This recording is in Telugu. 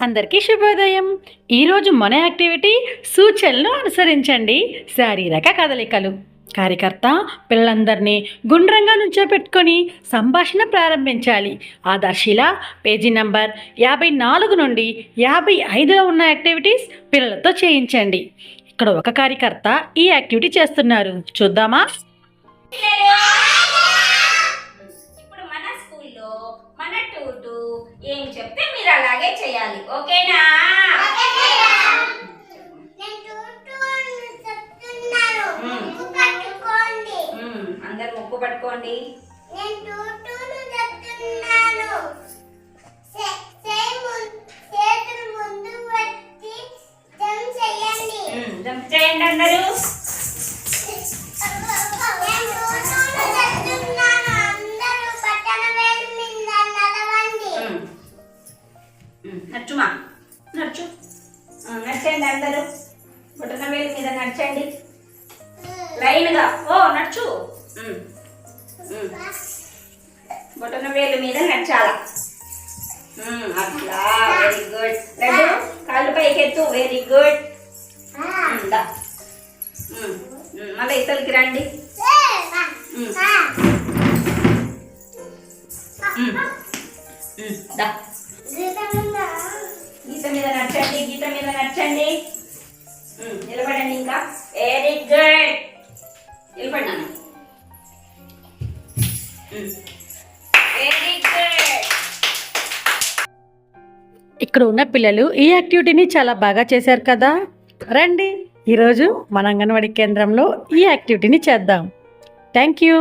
అందరికీ శుభోదయం. ఈరోజు మన యాక్టివిటీ సూచనలను అనుసరించండి. శారీరక కదలికలు. కార్యకర్త పిల్లలందరినీ గుండ్రంగా నుంచోపెట్టుకొని సంభాషణ ప్రారంభించాలి. ఆదర్శిల పేజీ నంబర్ యాభై నాలుగు నుండి యాభై ఐదులో ఉన్న యాక్టివిటీస్ పిల్లలతో చేయించండి. ఇక్కడ ఒక కార్యకర్త ఈ యాక్టివిటీ చేస్తున్నారు. చూద్దామా? ఇప్పుడు మన స్కూల్లో మన ఏం చెప్తే అలాగే చేయాలి. ఓకేనా. అందరు ముక్కు పట్టుకోండి. జంప్ చేయండి అందరూ. నడుచు. మ్మ్. నడచండి అందరూ. బుట్టన వేలు మీద నడచండి. లైన్గా. ఓ నడుచు. బుట్టన బొటన వేలు మీద నచ్చాల అట్లా. వెరీ గుడ్ రెండు కాళ్ళు పైకెత్తు. వెరీ గుడ్ మళ్ళీ ఇతలకి రండి. దా. మీద నచ్చండి గీత మీద నచ్చండి నిలబడండి ఇంకా. వెరీ గుడ్ నిలబడి వెరీ గుడ్ ఇక్కడ ఉన్న పిల్లలు ఈ యాక్టివిటీని చాలా బాగా చేశారు కదా. రండి ఈరోజు మన అంగన్వాడీ కేంద్రంలో ఈ యాక్టివిటీని చేద్దాం. Thank you